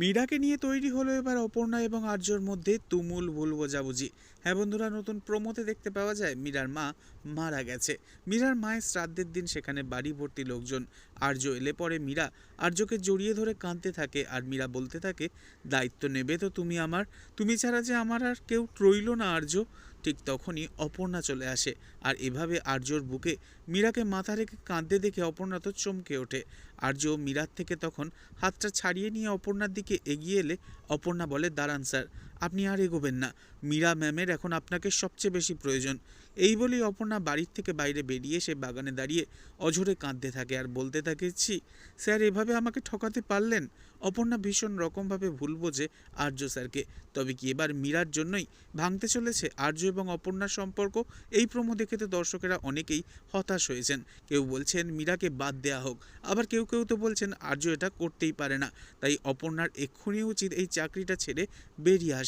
মীরাকে নিয়ে তৈরি হলো এবার অপর্ণা এবং আর্যর মধ্যে তুমুল ভুল বোঝাবুঝি। হ্যাঁ বন্ধুরা, নতুন প্রমোতে দেখতে পাওয়া যায় মীরার মা মারা গেছে। মীরার মায়ের শ্রাদ্ধের দিন সেখানে বাড়ি ভর্তি লোকজন। আর্য এলে পরে মীরা আর্যকে জড়িয়ে ধরে কাঁদতে থাকে আর মীরা বলতে থাকে, দায়িত্ব নেবে তো তুমি আমার। তুমি ছাড়া যে আমার আর কেউ রইল না আর্য। ঠিক তখনই অপর্ণা চলে আসে। আর এভাবে আর্যর বুকে মীরাকে মাথা রেখে কাঁদতে দেখে অপর্ণা তো চমকে ওঠে। আর্য মীরার থেকে তখন হাতটা ছাড়িয়ে নিয়ে অপর্ণার দিকে এগিয়ে এলে অপর্ণা বলে, দাঁড়ান স্যার আপনি আর এগোবেন না। মীরা ম্যামের এখন আপনাকে সবচেয়ে বেশি প্রয়োজন। এই বলেই অপর্ণা বাড়ির থেকে বাইরে বেরিয়ে সে বাগানে দাঁড়িয়ে অঝরে কাঁদতে থাকে আর বলতে থাকে, ছি, স্যার, এভাবে আমাকে ঠকাতে পারলেন? অপর্ণা ভীষণ রকমভাবে ভুল বোঝে আর্য স্যারকে। তবে কি এবার মীরার জন্যই ভাঙতে চলেছে আর্য এবং অপর্ণার সম্পর্ক? এই প্রমো দেখে তো দর্শকেরা অনেকেই হতাশ হয়েছেন। কেউ বলছেন, মীরাকে বাদ দেয়া হোক। আবার কেউ কেউ তো বলছেন, আর্য এটা করতেই পারে না। তাই অপর্ণার এক্ষুনি উচিত এই চাকরিটা ছেড়ে বেরিয়ে আসা।